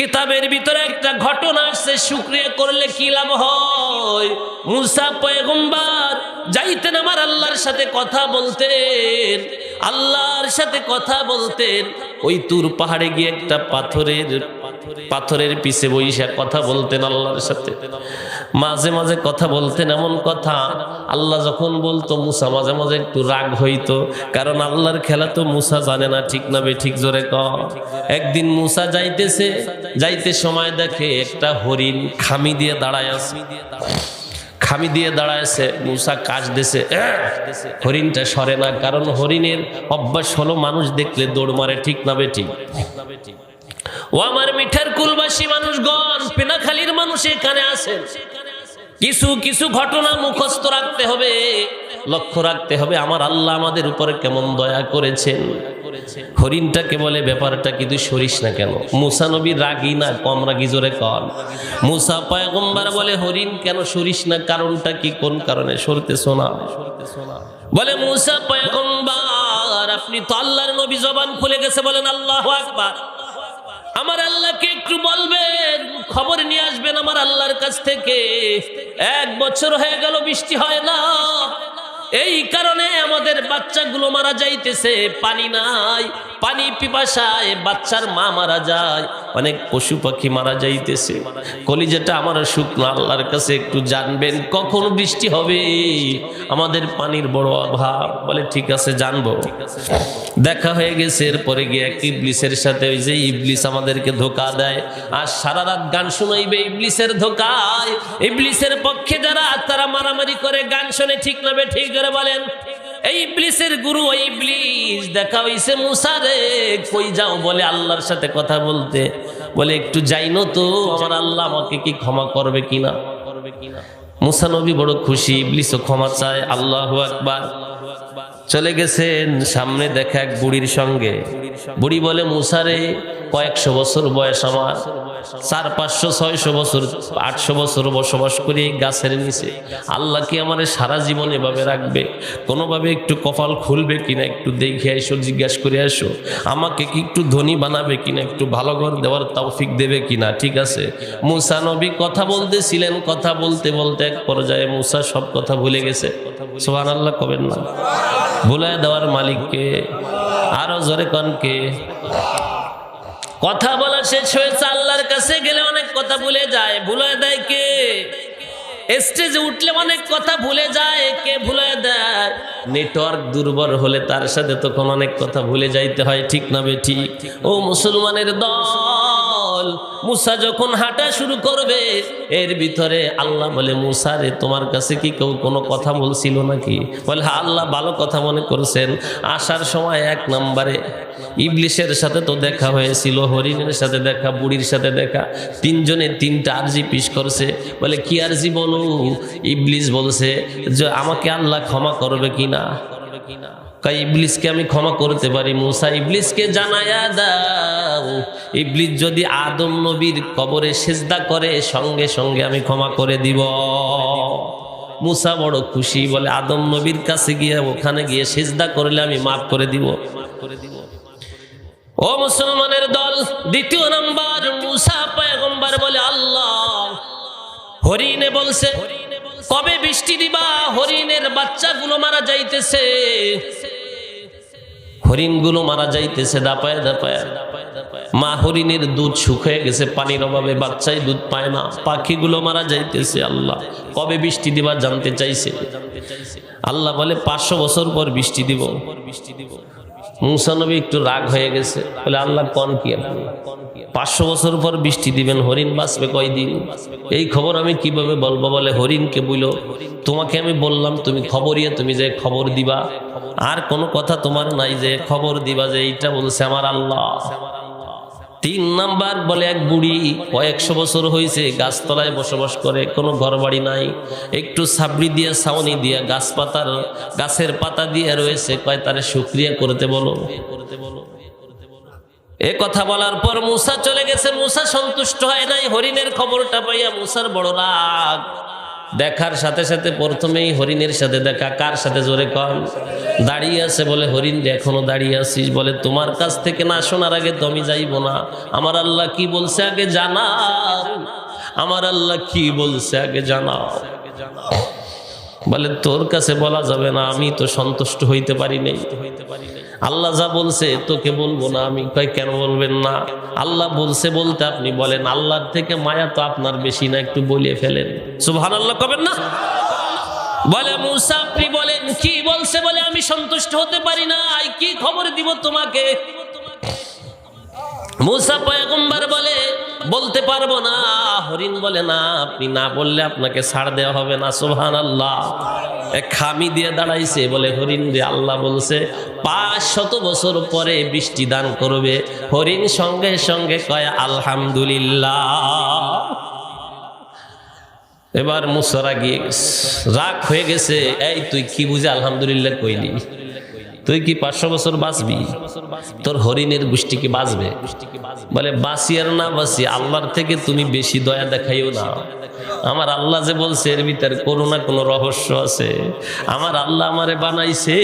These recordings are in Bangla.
কিতাবের ভিতরে একটা ঘটনা আসছে, শুক্রিয়া করলে কি লাভ হয়? মুসা পয়গম্বার যাইতেন আমার আল্লাহর সাথে কথা বলতেন, আল্লাহর সাথে কথা বলতেন। ওই তুর পাহাড়ে গিয়ে একটা পাথরের পাথরের পিছে বইসা কথা বলতেন আল্লাহর সাথে। মাঝে মাঝে কথা বলতেন এমন কথা, আল্লাহ যখন বলতো, মুসা মাঝে মাঝে একটু রাগ হইতো, কারণ আল্লাহর খেলা তো মুসা জানে না, ঠিক না বে, ঠিক জোরে ক। একদিন মুসা যাইতেছে, যাইতে সময় দেখে একটা হরিণ খামি দিয়ে দাঁড়ায় আছে। খামি দিয়ে দাঁড়ায়ছে মুসা কাজ দিছে হরিণটা সরে না, কারণ হরিণের অভ্যাস হলো মানুষ দেখলে দৌড় মারে, ঠিক না বেটি ও আমার মিঠার কুলবাসী মানুষ মানুষগণ, পেনাখালীর মানুষ এখানে আছেন। কিছু কিছু ঘটনা মুখস্থ রাখতে হবে। লক্ষ্য রাখতে হবে, আমার আল্লাহ আমাদের উপরে কেমন দয়া করেছেন। হরিণটাকে বলে, ব্যাপারটা কিন্তু সরিস না কেন? মুসা নবী রাগি না, কম রাগি জোরে কন। মুসা পয়গম্বার বলে, হরিণ কেন সরিস না? কারণটা কি? কোন কারণে? সরতে শোনা। বলে, মুসা পয়গম্বার, আপনি তো আল্লাহর নবী জবান খুলে গেছে বলেন, আল্লাহ আকবার। আমার আল্লাহকে একটু বলবেন, খবর নিয়ে আসবেন আমার আল্লাহর কাছ থেকে। এক বছর হয়ে গেল, বৃষ্টি হয় না। এই কারণে আমাদের বাচ্চাগুলো মারা যাইতেছে, পানি নাই, পানি পিপাসায় বাচ্চার মা মারা যায়, অনেক পশু পাখি মারা যাইতেছে। কলিজাটা আমার শুকনো, আল্লাহর কাছে একটু জানবেন, কখন বৃষ্টি হবে? আমাদের পানির বড় অভাব। বলে, ঠিক আছে, জানব। দেখা হয়ে গেছে, এরপরে গিয়ে এক ইবলিসের সাথে ওই যে ইবলিস আমাদেরকে ধোকা দেয়, আর সারা রাত গান শুনাইবে ইবলিসের ধোকায়। ইবলিসের পক্ষে যারা, তারা মারামারি করে, গান শুনে, ঠিক না বে, ঠিক করে বলেন, এই ইবলিসের গুরু, ওই ইবলিস, দেখা হইছে মুসা রে, কই যাও? বলে আল্লাহর সাথে কথা বলতে, বলে, একটু যাইনো তো, আমার আল্লাহ আমাকে কি ক্ষমা করবে কিনা করবে কিনা মুসা নবী বড় খুশি, ইবলিসও ক্ষমা চায়, আল্লাহু আকবার। চলে গেছেন সামনে দেখা এক বুড়ির সঙ্গে। বুড়ি বলে, মুসারে, কয়েকশো বছর বয়স আমার। চার পাঁচশো, ছয়শো বছর, আটশো বছর বসবাস করি গাছের নিচে। আল্লাহ কি আমার সারা জীবন এভাবে রাখবে? কোনোভাবে একটু কপাল খুলবে কিনা একটু দেখে এসো, জিজ্ঞাসা করে আসো আমাকে কি একটু ধনী বানাবে কিনা, একটু ভালো ঘর দেওয়ার তৌফিক দেবে কিনা? ঠিক আছে? মুসা নবী কথা বলতেছিলেন, কথা বলতে বলতে এক পর্যায়ে মুসা সব কথা ভুলে গেছে। সোহান আল্লাহ কবেন না। ভুলায় দেওয়ার মালিককে, আরও জোরে কনকে কথা বলা শেষ হয়েছে, আল্লাহর কাছে গেলে অনেক কথা ভুলে যায় ভুলে দেয় কে? স্টেজে উঠলে অনেক কথা ভুলে যায়, কে ভুলে দেয়? নেটওয়ার্ক দুর্বল হলে তার সাথে তখন অনেক কথা ভুলে যাইতে হয়, ঠিক না বে ঠিক? ও মুসলমানের দল মুসা যখন হাঁটা শুরু করবে, এর ভিতরে আল্লাহ বলে, মুসা রে, তোমার কাছে কি কেউ কোনো কথা বলছিল নাকি? বলে হ্যাঁ আল্লাহ ভালো কথা মনে করছেন। আসার সময় এক নম্বরে ইবলিশের সাথে তো দেখা হয়েছিল, হরিণের সাথে দেখা, বুড়ির সাথে দেখা। তিনজনে তিনটা আরজি পিস করছে। বলে, কি আরজি বলো? ইবলিশ বলছে যে, আমাকে আল্লাহ ক্ষমা করবে কিনা কাই ইবলিসকে আমি ক্ষমা করতে পারি? মুসা ইবলিসকে জানায়া দাও। ইবলিস যদি আদম নবীর কবরে সেজদা করে, সঙ্গে সঙ্গে আমি ক্ষমা করে দিব। মুসা বড় খুশি, বলে, আদম নবীর কাছে গিয়ে, ওখানে গিয়ে সেজদা করলে আমি মাফ করে দিব। ও মুসলমানের দল, দ্বিতীয় নাম্বার, মুসা পয়গম্বর বলে, আল্লাহ, হরিণে বলছে, কবে বৃষ্টি দিবা? হরিণের বাচ্চাগুলো মারা যাইতেছে। হরিণগুলো মারা যাইতেছে, দাপায় দাপায়। মা হরিণের দুধ শুকিয়ে গেছে, পানির অভাবে বাচ্চাই দুধ পায় না। পাখিগুলো মারা যাইতেছে, আল্লাহ। কবে বৃষ্টি দিবা জানতে চাইছে? আল্লাহ বলে, পাঁচশো বছর পর বৃষ্টি দিব বৃষ্টি দিব। মুসানবী একটু রাগ হয়ে গেছে। বলে, আল্লাহ, কন কি পাঁচশো বছর পর বৃষ্টি দিবেন, হরিণ বাঁচবে কয়দিন? এই খবর আমি কীভাবে বলব বলে হরিণকে বইল তোমাকে আমি বললাম, তুমি খবরিয়ে তুমি যে খবর দিবা। আর কোনো কথা তোমার নাই যে খবর দিবা যে এইটা বলছে আমার আল্লাহ। তিন নাম্বার বলে এক বুড়ি, কয়েকশো বছর হয়েছে গাছতলায় বসবাস করে, কোনো ঘর বাড়ি নাই। একটু সাবরি দিয়ে, ছাউনি দিয়ে গাছ পাতার গাছের পাতা দিয়ে রয়েছে। কয়, তারে সুক্রিয়া করতে বলো। এ কথা বলার পর মুসা চলে গেছে। মুসা সন্তুষ্ট হয় নাই। হরিণের খবরটা পাইয়া মুসার বড় রাগ। দেখার সাথে সাথে প্রথমেই হরিণের সাথে দেখা, কার সাথে জোরে কন? দাঁড়িয়ে আছে বলে, হরিণ এখনও দাঁড়িয়ে আছিস? বলে, তোমার কাছ থেকে না শোনার আগে তো আমি যাইব না। আমার আল্লাহ কি বলছে আগে জানাও। আমার আল্লাহ কি বলছে আগে জানাও। বলে, তোর কাছে বলা যাবে না, আমি তো সন্তুষ্ট হইতে পারি নাই। আল্লাহ যা বলছে, তোকে বলব না, আমি তাই কেন বলবেন না? আল্লাহ বলছে বলতে আপনি বলেন, আল্লাহর থেকে মায়া তো আপনার বেশি না, একটু বলিয়ে ফেলেন। সুভান আল্লাহ কবেন না? বলে মুসাফি বলেন, কি বলছে বলে আমি সন্তুষ্ট হতে পারি না কি খবর দিব তোমাকে? মুসা পয়গম্বর বলে বলতে পারব না। হরিণ বলে, না, আপনি না বললে আপনাকে ছাড় দেওয়া হবে না সোহান আল্লাহ খামি দিয়ে দাঁড়াইছে, বলে, হরিণ রে, আল্লাহ বলছে, পাঁচ শত বছর পরে বৃষ্টি দান করবে। হরিণ সঙ্গে সঙ্গে কয়, আলহামদুলিল্লাহ। এবার মুসারা গিয়ে, রাগ হয়ে গেছে। এই, তুই কি বুঝে আলহামদুলিল্লাহ কইলি? তুই কি পাঁচশো বছর বাঁচবি? তোর হরিণের গোষ্ঠী কি বাঁচবে? বলে, বাঁচি আর না বাঁচি, আল্লাহর থেকে তুমি বেশি দয়া দেখাইও না। আমার আল্লাহ যে বলছে, এর ভিতরে কোনো না কোনো রহস্য আছে। আমার আল্লাহ আমারে বানাইছে,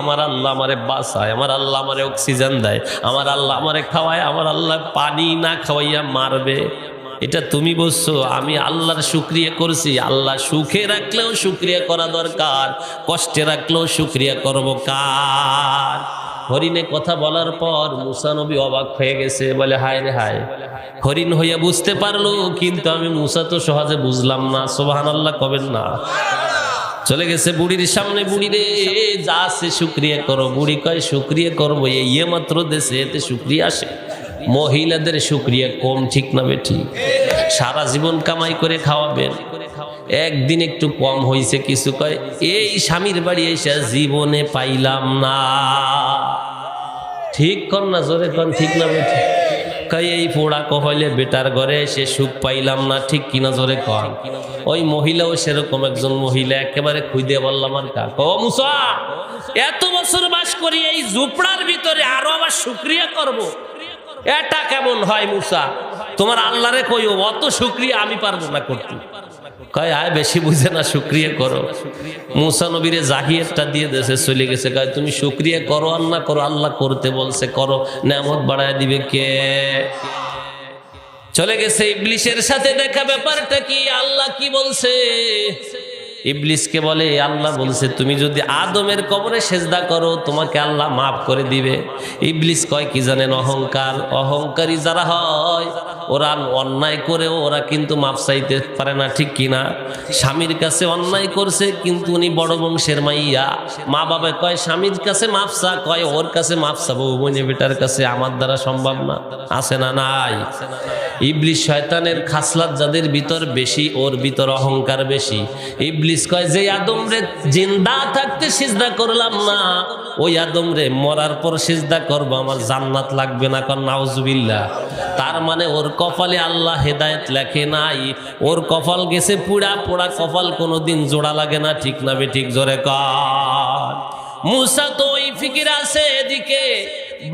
আমার আল্লাহ আমারে বাঁচায়, আমার আল্লাহ আমারে অক্সিজেন দেয়, আমার আল্লাহ আমারে খাওয়ায়, আমার আল্লাহ পানি না খাওয়াইয়া মারবে। এটা তুমি বলছো, আমি আল্লাহর শুক্রিয়া করছি। আল্লাহ সুখে রাখলেও শুক্রিয়া করা দরকার, কষ্টে রাখলেও শুক্রিয়া করব কার? হরিণে কথা বলার পর মুসানবী অবাক হয়ে গেছে, বলে, হায় রে হায়। হরিণ হইয়া বুঝতে পারল, কিন্তু আমি মুসা তো সহজে বুঝলাম না সোবাহান আল্লাহ কবেন না। চলে গেছে বুড়ির সামনে, বুড়ি রে, যা আছে শুক্রিয়া করো। বুড়ি কয়, শুক্রিয়া করব, এই মাত্র দেশে এতে শুক্রিয়া আসে। মহিলাদের শুক্রিয়া কম ঠিক না বেঠি? সারা জীবন কামাই করে খাওয়াবেন। একদিন একটু কম হয়েছে কিছু কয়, এই স্বামীর বাড়ি এসে জীবনে পাইলাম না। ঠিক কর না, জোরে কন, ঠিক না বেঠি? কই এই পোড়া কহলে বেটার ঘরে এসে সুখ পাইলাম না। ঠিক কিনা, জোরে কন? ওই মহিলাও সেরকম একজন মহিলা, একেবারে খুঁজে বললাম, আর কা মুসা, এত বছর বাস করি এই ঝুপড়ার ভিতরে আরও আবার শুক্রিয়া করব। এটা কেমন হয় মুসা? তোমার আল্লাহরে কইও, অত শুক্রিয়া আমি পারব না করতে। কয়, আয়, বেশি বুঝে না, শুক্রিয়া করো। মুসা নবীরে জাহিয়াতটা দিয়ে দেশে চলে গেছে। কয়, তুমি শুক্রিয়া করো না করো, আল্লাহ করতে বলছে, করো। নেমত বাড়ায় দিবে কে? চলে গেছে ইবলিশের সাথে দেখা ব্যাপারটা কি? আল্লাহ কি বলছে? ইবলিসকে বলে আল্লাহ বলছে, তুমি যদি আদমের কবরে সেজদা করো, তোমাকে আল্লাহ মাফ করে দিবে। ইবলিস কয়, কি জানেন অহংকার? অহংকারী যারা হয়, ওরা অন্যায় করেও ওরা কিন্তু মাপ চাইতে পারে না, ঠিক কিনা স্বামীর কাছে অন্যায় করছে, কিন্তু উনি বড় বংশের মাইয়া। মা বাবা কয়, স্বামীর কাছে মাপসা কয়, ওর কাছে মাপসা বউ বোনে বেটার কাছে আমার দ্বারা সম্ভব না। আছে না নাই? ইবলিস শয়তানের খাসলাত যাদের ভিতর বেশি, ওর ভিতর অহংকার বেশি। ইবলিস কয়, যে আদম রে জিন্দা থাকতে সিজদা করলাম না, ওই আদম রে মরার পর সিজদা করব, আমার জান্নাত লাগবে না কর, নাউজুবিল্লাহ। তার মানে ওর কপালে আল্লাহ হেদায়েত লেখে নাই। ওর কপাল গেছে পুড়া, পোড়া কপাল কোনোদিন জোড়া লাগে না, ঠিক না বে ঠিক জোরে কর। মুসা তো ওই ফিকির আছে, এদিকে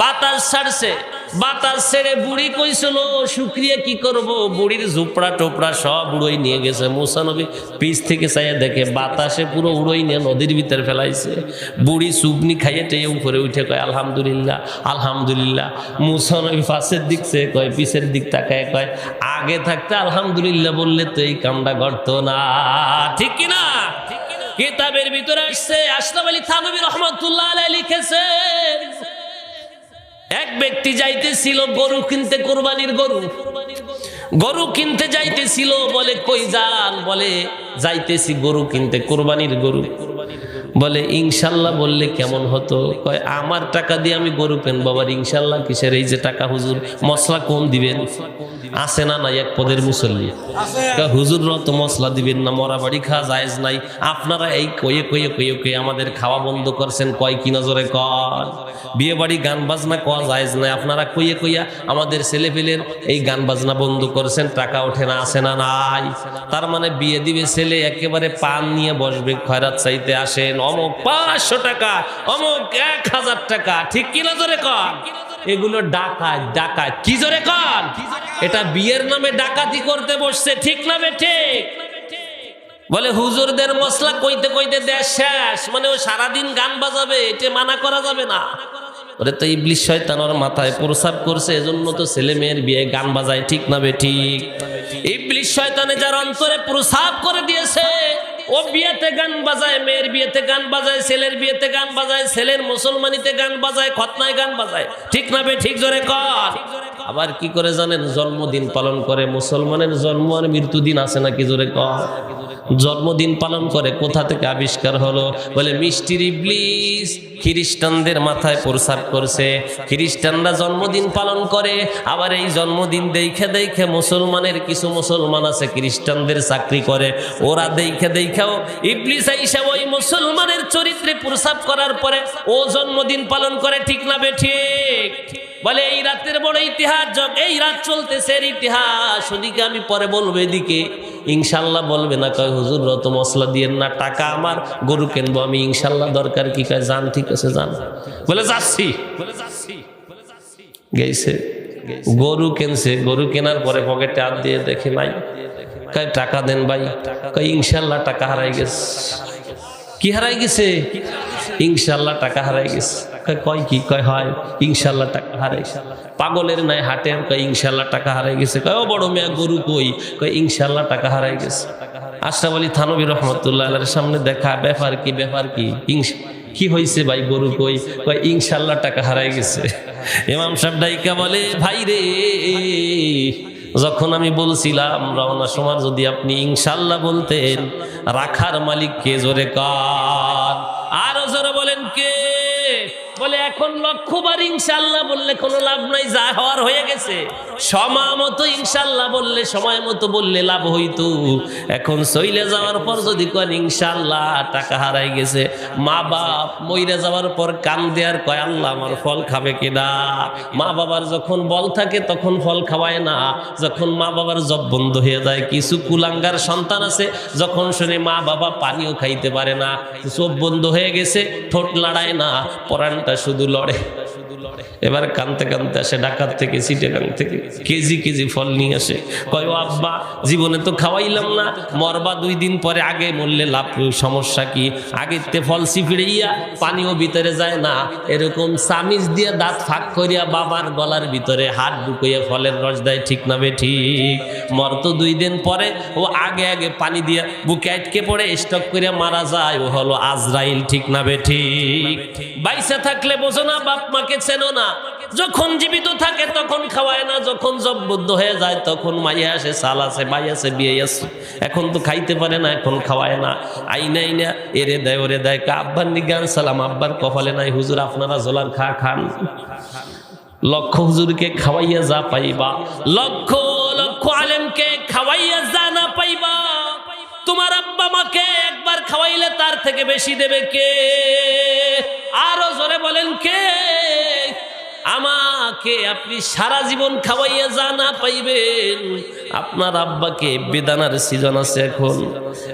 বাতাস ছাড়ছে। বাতাস ছেড়ে বুড়ি কইছিল, শুক্রিয়া কি করব? বুড়ির ঝুপড়া টোপড়া সব উড়োই নিয়ে গেছে। মুসানবী পিছ থেকে চাইয়া দেখে বাতাসে পুরো উড়োই নিয়ে নদীর ভিতরে ফেলাইছে। বুড়ি সুগনি খাইয়ে টেয়ে উপরে উঠে কয়, আলহামদুলিল্লাহ আলহামদুলিল্লাহ। মুসানবী ফাঁসের দিক কয়, পিছের দিক তাকায় কয়, আগে থাকতে আলহামদুলিল্লাহ বললে তো এই কামটা করতো না। ঠিক কিনা? কিতাবের ভিতরে আসছে, আসলাম আলী থানবী রহমতুল্লাহ লিখেছেন এক ব্যক্তি যাইতেছিল, গরু কিনতে কোরবানির গরু। গরু কিনতে যাইতেছিল, বলে, কই যান? বলে, যাইতেছি গরু কিনতে, কোরবানির গরু। বলে ইনশাল্লাহ বললে কেমন হতো? কয় আমার টাকা দিয়ে আমি গরু কেন বাবার ইনশাল্লাহ কিসের এই যে টাকা হুজুর মশলা কম দিবেন? আসে না নাই এক পদের মুসল্লি। কয়, হুজুর তো মশলা দিবেন না মরা বাড়ি খাওয়া জায়েজ নাই। আপনারা এই কয়ে কয়ে কয়ে কয়ে আমাদের খাওয়া বন্ধ করছেন। কয় কি নজরে কর? বিয়ে বাড়ি গান বাজনা কওয়া জায়েজ নাই। আপনারা কইয়ে কইয়া আমাদের ছেলে পেলের এই গান বাজনা বন্ধ করছেন টাকা ওঠে না আসে না নাই। তার মানে বিয়ে দিবে ছেলে একেবারে পান নিয়ে বসবে খয়রাত চাইতে আসেন অমুক পাঁচশো টাকা, অমুক এক হাজার টাকা, ঠিক কি নজরে কর এগুলো ডাকাত ডাকাত। কি জোরে কর এটা বিয়ের নামে ডাকাতি করতে বসছে, ঠিক না বে ঠিক? বলে, হুজুরদের মশলা কইতে কইতে দেশ শেষ মানে ও সারাদিন গান বাজাবে এটা মানা করা যাবে না। ওরে তো ইবলিশ শয়তান ওর মাথায় প্রসাব করছে, এজন্য তো ছেলে মেয়ের বিয়ে গান বাজায়, ঠিক না বে ঠিক? ইবলিশ শয়তানে যার অন্তরে প্রসাব করে দিয়েছে ও বিয়েতে গান বাজায়, মেয়ের বিয়েতে গান বাজায়, ছেলের বিয়েতে গান বাজায়, ছেলের মুসলমানিতে গান বাজায় খতনায় গান বাজায়। ঠিক না বে, ঠিক জোরে কর আবার কি করে জানেন? জন্মদিন পালন করে। মুসলমানের জন্ম আর মৃত্যুদিন আছে নাকি জোরে কর জন্মদিন পালন করে। কোথা থেকে আবিষ্কার হলো? বলে মিষ্টির ইবলিস খ্রিস্টানদের মাথায় প্রসাব করছে। খ্রিস্টানরা জন্মদিন পালন করে। আবার এই জন্মদিন দেখে দেখে মুসলমানের কিছু মুসলমান আছে খ্রিস্টানদের চাকরি করে। ওরা দেখে দেখেও ইবলিস হিসাব ওই মুসলমানের চরিত্রে প্রসাব করার পরে ও জন্মদিন পালন করে। ঠিক না বে ঠিক? বলে, এই রাতের বড় ইতিহাস যোগ এই রাত চলতেছে এর ইতিহাস। ওদিকে আমি পরে বলব এদিকে। ইনশাল্লাহ বলবে না, কয়, হুজুর রত মশলা দিয়ে না, টাকা আমার, গরু কিনবো আমি, ইনশাল্লাহ দরকার কি? কয় যান ঠিক আছে যান বলে, যাচ্ছি। গেছে গরু কিনছে, গরু কেনার পরে পকেটে হাত দিয়ে দেখে নাই। কয়, টাকা দেন ভাই। কয়, ইনশাল্লাহ টাকা হারাই গেছে। কি হারাই গেছে? ইনশাল্লাহ টাকা হারাই গেছে। কয় কি, কয় হয় ইনশাল্লাহ টাকা হারাই। পাগলের নাই, হাটে কয় ইনশাল্লাহ টাকা হারাই গেছে। কয়, ও বড় মেয়া, গরু কই? কয় ইনশাল্লাহ টাকা হারাই গেছে। আশরাফ আলী থানবী রহমতুল্লাহ সামনে দেখা, ব্যাপার কি ব্যাপার কি? কি হয়েছে ভাই, গরু কই? কয় ইনশাল্লাহ টাকা হারাই গেছে। ইমাম সাহেব ডাইকা বলে, ভাই রে, যখন আমি বলছিলাম, রওনা সময় যদি আপনি ইনশাল্লাহ বলতেন, রাখার মালিক কে জোরে কার আরও এখন লক্ষ্যবার ইনশাল্লাহ বললে কোনো লাভ নাই, যা হওয়ার হয়ে গেছে। সময় মতো ইনশাল্লাহ বললে, সময় মতো বললে লাভ হইতো। এখন সইলে যাওয়ার পর যদি কন ইনশাল্লাহ টাকা হারাই গেছে, মা বাপ মইরে যাওয়ার পর কান দেয়ার কয়, আল্লাহ আমার ফল খাবে কিনা মা বাবার যখন বল থাকে, তখন ফল খাওয়ায় না। যখন মা বাবার জব বন্ধ হয়ে যায়, কিছু কুলাঙ্গার সন্তান আছে, যখন শুনে মা বাবা পানিও খাইতে পারে না চোখ বন্ধ হয়ে গেছে, ঠোঁট লাড়ায় না পরানটা শুধু লড়ে। এবার কানতে কানতে আসে, ডাকাত থেকে, সিটেগাং থেকে, কেজি কেজি ফল নিয়ে আসে। কয় আব্বা, জীবনে তো খাওয়াইলাম না, মরবা দুই দিন পরে আগে মরলে লাভ, সমস্যা কি? আগের তে ফল সিফিড়িয়া পানিও ভিতরে যায় না। এরকম সামিজ দিয়ে দাঁত ফাঁক করিয়া বাবার গলার ভিতরে হাত ঢুকাইয়া ফলের রস দেয়, ঠিক না বে মর তো দুই দিন পরে, ও আগে আগে পানি দিয়ে বুকে আটকে পড়ে, স্টক করিয়া মারা যায়। ও হলো আজরাইল, ঠিক না বে ঠিক? বাইসে থাকলে বোঝো না বাপ মাকে চেনো না। যখন জীবিত থাকে তখন খাওয়ায় না, যখন জব্বদ্ধ হয়ে যায় তখন মাইয়া আসে, সাল আছে মাই আছে, বিয়ে আছে। এখন তো খাইতে পারে না, এখন খাওয়ায় না। আইনা আইনা এরে দেয়, ওরে দেয়, কা আব্বার নিগান সালাম, আব্বার কপালে নাই, হুজুর আপনারা জোলার খা খান। লক্ষ হুজুরকে খাওয়াইয়া যা পাইবা। লক্ষ লক্ষ আলেমকে খাওয়াইয়া যা না পাইবা। তোমার আব্বা মাকে একবার খাওয়াইলে তার থেকে বেশি দেবে কে? আরও জোরে বলেন কে? আমাকে আপনি সারা জীবন খাওয়াইয়া জানা পাইবেন আপনার আব্বাকে বেদানার সিজন আছে এখন।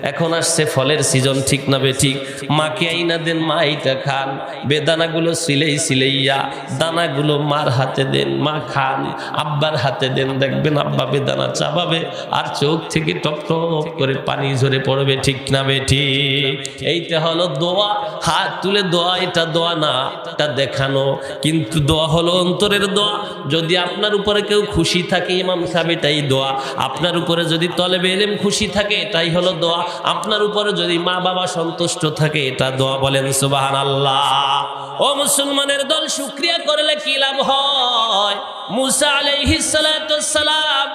এখন আসছে ফলের সিজন ঠিক না বে ঠিক? মাকে আইনা দেন, মা এইটা খান। বেদানাগুলো সিলেই সিলেইয়া, দানাগুলো মার হাতে দেন, মা খান। আব্বার হাতে দেন, দেখবেন আব্বা বেদানা চাবাবে, আর চোখ থেকে টপ টপ করে পানি ঝরে পড়বে, ঠিক না বে ঠিক? এইটা হলো দোয়া। হাত তুলে দোয়া, এটা দোয়া না, এটা দেখানো। কিন্তু দোয়া হলো অন্তরের দোয়া। যদি আপনার উপরে কেউ খুশি থাকে, ইমাম সাহেব এটাই দোয়া। আপনার উপরে যদি তলেবে এলেম খুশি থাকে এটাই হলো দোয়া। আপনার উপরে যদি মা বাবা সন্তুষ্ট থাকে এটা দোয়া বলেন সুবাহান আল্লাহ ও মুসলমানের দল শুক্রিয়া করলে কি লাভ হয়? মুসা আলাইহিসসালাম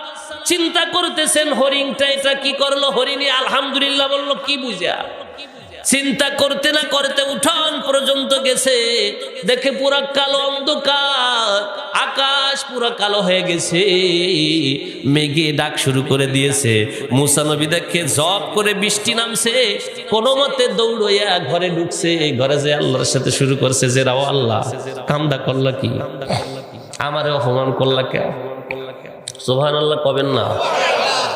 চিন্তা করতেছেন, হরিণটা এটা কি করল? হরিণী আলহামদুলিল্লাহ বলল, কি বুঝা? চিন্তা করতে না করতে উঠান পর্যন্ত গেছে। দেখে পুরা কালো অন্ধকার, আকাশ পুরা কালো হয়ে গেছে। মেঘে ডাক শুরু করে দিয়েছে মুসানবী দেখে জব করে বৃষ্টি নামছে, কোনো মতে দৌড়ইয়া ঘরে ঢুকছে, ঘরে যে আল্লাহর সাথে শুরু করছে যে রাও আল্লাহ, কামদা করলা কি? আমারে অপমান করলা কে সোহান আল্লাহ কবেন না?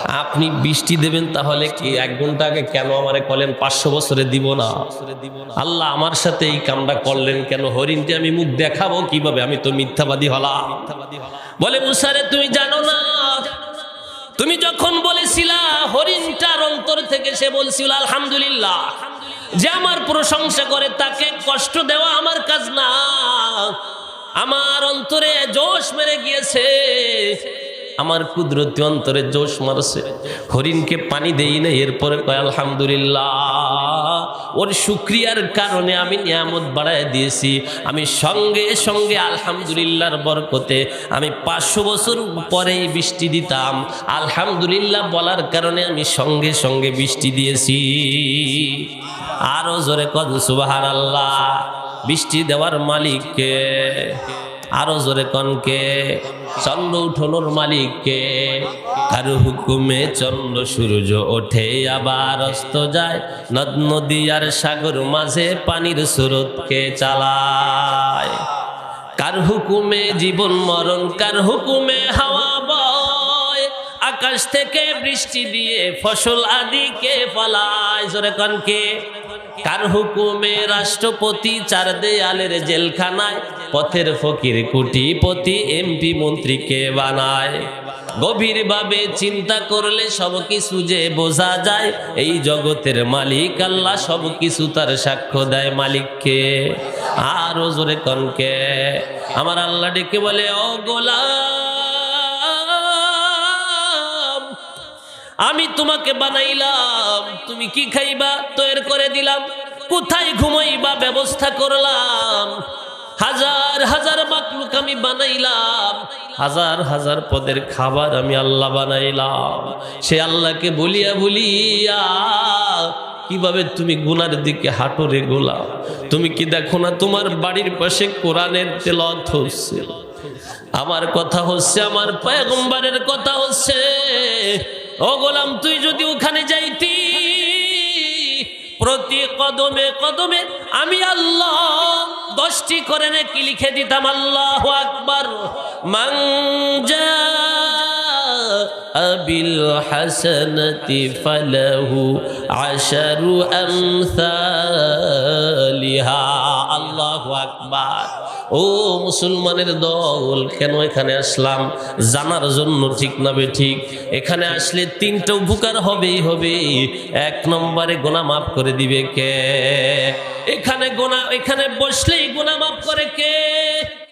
আপনি বৃষ্টি দেবেন তাহলে কি এক ঘণ্টা আগে কেন আমারে কলেন? পাঁচশো বছরে দিব না। আল্লাহ আমার সাথে এই কামটা করলেন কেন? হরিণটি আমি মুখ দেখাবো কীভাবে? আমি তো মিথ্যাবাদী হলাম। বলে, মুসারে, তুমি জানো না? তুমি যখন বলেছিলা হরিণটার অন্তর থেকে সে বলছিল, আলহামদুলিল্লাহ। যে আমার প্রশংসা করে, তাকে কষ্ট দেওয়া আমার কাজ না। আমার অন্তরে জোশ মেরে গিয়েছে। আমার কুদরতি অন্তরে জোশ মারছে। হরিণকে পানি দেই না এরপরে কয়, আলহামদুলিল্লাহ। ওর শুক্রিয়ার কারণে আমি নিয়ামত বাড়ায় দিয়েছি। আমি সঙ্গে সঙ্গে আলহামদুলিল্লাহর বরকতে আমি পাঁচশো বছর পরেই বৃষ্টি দিতাম। আলহামদুলিল্লাহ বলার কারণে আমি সঙ্গে সঙ্গে বৃষ্টি দিয়েছি। আরও জোরে কদ সুবাহার আল্লাহ বৃষ্টি দেওয়ার মালিককে আরও জোরে কনকে, চন্দ্র উঠোনোর মালিককে। কার হুকুমে চন্দ্র সূর্য ওঠে, আবার অস্ত যায় নদ নদী আর সাগর মাঝে পানির স্রোতকে চালায়। কার হুকুমে জীবন মরণ, কার হুকুমে হাওয়া বয়? আকাশ থেকে বৃষ্টি দিয়ে ফসল আদিকে ফলায়, জোরে কনকে। কার হুকুমে রাষ্ট্রপতি চার দেয়ালের জেলখানায়? পথের ফকির কুটিপতি এমপি মন্ত্রীকে বানায়? গভীরভাবে চিন্তা করলে সব কিছু যে বোঝা যায়, এই জগতের মালিক আল্লাহ সব কিছু তার সাক্ষ্য দেয় মালিককে। আর জোরে কনকে, আমার আল্লাহ ডেকে বলে, ও গোলাম আমি তোমাকে বানাইলাম, তুমি কি খাইবা? তৈরি করে দিলাম, কোথায় ঘুমাইবা? ব্যবস্থা করলাম। হাজার হাজার মাকলুক আমি বানাইলাম। হাজার হাজার পদের খাবার আমি আল্লাহ বানাইলাম। সে আল্লাহকে বলিয়া বলিয়া, কীভাবে তুমি গুনার দিকে হাঁটো রে গোলা তুমি কি দেখো না তোমার বাড়ির পাশে কোরআনের তেলত হচ্ছে? আমার কথা হচ্ছে, আমার পয়গম্বরের কথা হচ্ছে। ও গোলাম, তুই যদি ওখানে যাইতি, প্রতি কদমে কদমে আমি আল্লাহ দশটি করে নাকি লিখে দিতাম, আল্লাহ আকবর। মঞ্জা আবিল হাসনতি ফালাহু আশারু আমসালিহা। আল্লাহু আকবার। ও মুসলমানের দল, কেন এখানে আসলাম? জানার জন্য ঠিক না ঠিক। এখানে আসলে তিনটা উপকার হবেই হবে এক নম্বরে গোনা মাফ করে দিবে কে? এখানে গোনা, এখানে বসলেই গোনা মাফ করে কে?